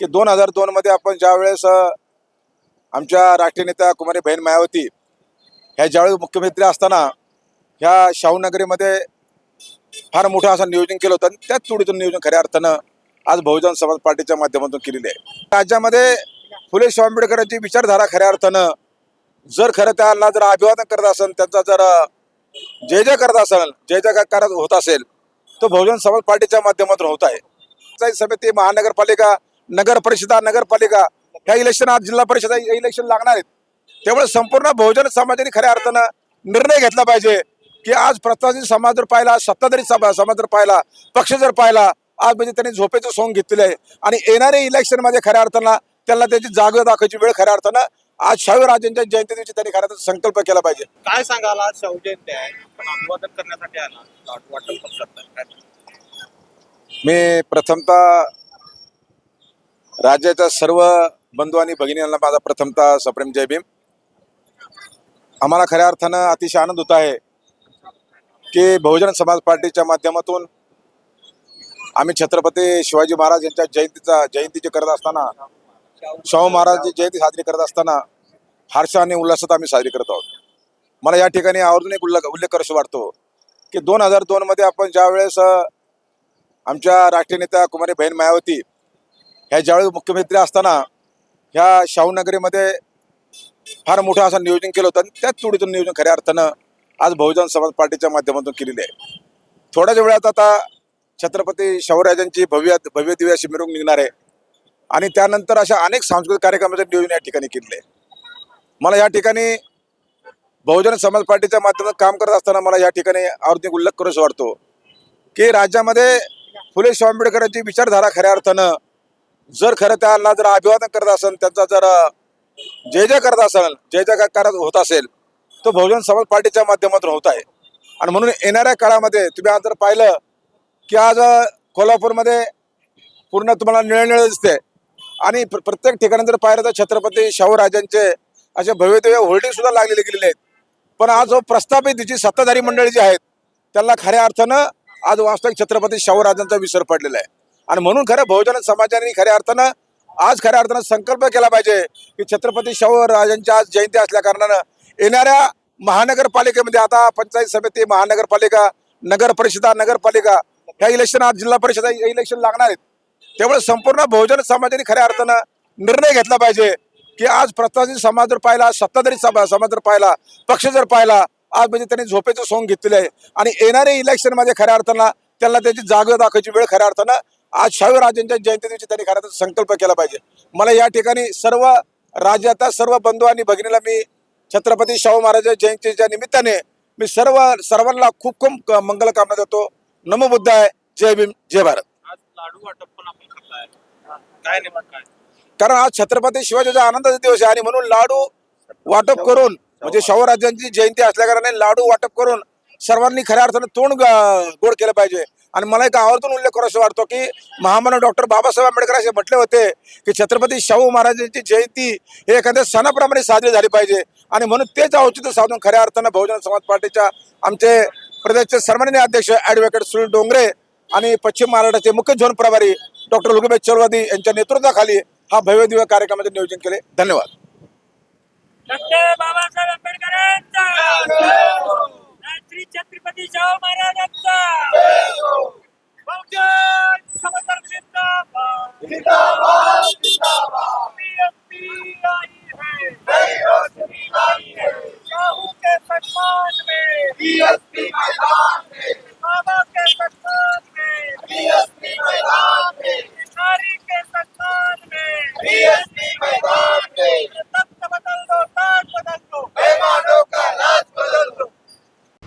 की दोन हजार दोनमध्ये आपण ज्यावेळेस आमच्या राष्ट्रीय नेत्या कुमारी बहीण मायावती ह्या ज्यावेळेस मुख्यमंत्री असताना ह्या शाहूनगरीमध्ये फार मोठं असं नियोजन केलं होतं. आणि त्याच तुडीतून नियोजन खऱ्या अर्थानं आज बहुजन समाज पार्टीच्या माध्यमातून केलेली आहे. राज्यामध्ये फुले शाहू आंबेडकरांची विचारधारा खऱ्या अर्थानं जर खरं त्यांना जर अभिवादन करत असेल त्यांचा जर जय जय करत असेल जय जयकार होत असेल तो बहुजन समाज पार्टीच्या माध्यमातून होत आहे. समिती महानगरपालिका नगर परिषदा नगरपालिका ह्या इलेक्शन आज जिल्हा परिषद हे इलेक्शन लागणार आहेत. त्यामुळे संपूर्ण बहुजन समाजाने खऱ्या अर्थानं निर्णय घेतला पाहिजे की आज प्रस्तावित समाज जर पाहिला सत्ताधारी सभा समाज जर पाहिला पक्ष जर पाहिला आज म्हणजे त्यांनी झोपेचं सोंग घेतलेलं आहे. आणि येणारे इलेक्शनमध्ये खऱ्या अर्थानं त्यांना त्याची जागा दाखवायची वेळ खऱ्या अर्थानं आज शाहू राजांच्या जयंती दिवशी त्यांनी खऱ्या अर्थानं संकल्प केला पाहिजे. काय सांगाल आज शाहू जयंती आहे? अभिवादन करण्यासाठी आला मी प्रथमतः राज्याच्या सर्व बंधू आणि भगिनींना माझा प्रथमतः सप्रेम जय भीम. आम्हाला खऱ्या अर्थानं अतिशय आनंद होत आहे की बहुजन समाज पार्टीच्या माध्यमातून आम्ही छत्रपती शिवाजी महाराज यांच्या जयंतीचा जयंतीची करत असताना शाहू महाराजांची जयंती साजरी करत असताना हर्ष आणि उल्हासात आम्ही साजरी करत आहोत. मला या ठिकाणी आवर्जून एक उल्लेख उल्लेख करायचा वाटतो की दोन हजार दोनमध्ये आपण ज्यावेळेस आमच्या राष्ट्रीय नेत्या कुमारी बहीण मायावती ह्या ज्यावेळी मुख्यमंत्री असताना ह्या शाहूनगरीमध्ये फार मोठं असं नियोजन केलं होतं आणि त्याच तोडीतून नियोजन खऱ्या अर्थानं आज बहुजन समाज पार्टीच्या माध्यमातून केलेले आहे. थोड्याच वेळात आता छत्रपती शाहूराजांची भव्य भव्य दिव्य अशी मिरवणूक निघणार आहे. आणि त्यानंतर अशा अनेक सांस्कृतिक कार्यक्रमाचे नियोजन या ठिकाणी केले आहे. मला या ठिकाणी बहुजन समाज पार्टीच्या माध्यमातून काम करत असताना मला या ठिकाणी आवर्ती उल्लेख करूच वाटतो की राज्यामध्ये फुले शाहू आंबेडकरांची विचारधारा खऱ्या अर्थानं जर खरं त्यांना जर अभिवादन करत असेल त्यांचा जर जय जय करत असेल जय जय करत होत असेल तो बहुजन समाज पार्टीच्या माध्यमातून होत आहे. आणि म्हणून येणाऱ्या काळामध्ये तुम्ही आज जर पाहिलं की आज कोल्हापूरमध्ये पूर्ण तुम्हाला निळनिळ दिसते आणि प्र- प्रत्येक ठिकाणी जर पाहिलं तर छत्रपती शाहूराजांचे असे भव्य दिव्य होल्डिंग सुद्धा लागलेले गेलेले आहेत. पण आज जो प्रस्थापित जी सत्ताधारी मंडळी जी आहेत त्यांना खऱ्या अर्थानं आज वास्तविक छत्रपती शाहूराजांचा विसर पडलेला आहे. आणि म्हणून खरं बहुजन समाजाने खऱ्या अर्थानं आज खऱ्या अर्थानं संकल्प केला पाहिजे की छत्रपती शाहू राजांची आज जयंती असल्या कारणानं येणाऱ्या महानगरपालिकेमध्ये आता पंचायत समिती महानगरपालिका नगर परिषदा नगरपालिका ह्या इलेक्शन आज जिल्हा परिषदा इलेक्शन लागणार आहेत. त्यामुळे संपूर्ण बहुजन समाजाने खऱ्या अर्थानं निर्णय घेतला पाहिजे की आज प्रस्तावित समाज जर पाहिला सत्ताधारी सभा समाज जर पाहिला पक्ष जर पाहिला आज म्हणजे त्यांनी झोपेचं सोंग घेतलेलं आहे. आणि येणारे इलेक्शनमध्ये खऱ्या अर्थानं त्यांना त्याची जागा दाखवायची वेळ खऱ्या अर्थानं आज शाहू राजांच्या जयंती दिवशी त्यांनी अर्थानं संकल्प केला पाहिजे. मला या ठिकाणी सर्व राज्याच्या सर्व बंधू आणि भगिनीला मी छत्रपती शाहू महाराज जयंतीच्या निमित्ताने मी सर्व सर्वांना खूप खूप मंगल कामना देतो. नमो बुद्ध आहे जय भीम जय भारत. कारण आज छत्रपती शिवाजीचा आनंदाचा दिवस आहे आणि म्हणून लाडू वाटप करून म्हणजे शाहू राजांची जयंती असल्या कारणाने लाडू वाटप करून सर्वांनी खऱ्या अर्थानं तोंड गोड केलं पाहिजे. आणि मला एक आवर्जून उल्लेख करायचा वाटतो की महामानव डॉक्टर बाबासाहेब आंबेडकर असे म्हटले होते की छत्रपती शाहू महाराजांची जयंती हे एखाद्या सणाप्रमाणे साजरी झाली पाहिजे. आणि म्हणून तेच औचित्य साधून खऱ्या अर्थानं बहुजन समाज पार्टीच्या आमचे प्रदेशचे सन्माननीय अध्यक्ष ॲडव्होकेट सुनील डोंगरे आणि पश्चिम महाराष्ट्राचे मुख्य झोन प्रभारी डॉक्टर लुगुबेज चौरवादी यांच्या नेतृत्वाखाली हा भव्य दिव्य कार्यक्रमाचे नियोजन केले. धन्यवाद. डॉक्टर बाबासाहेब आंबेडकरांचा! श्री छत्रपती शाहू महाराजांचा!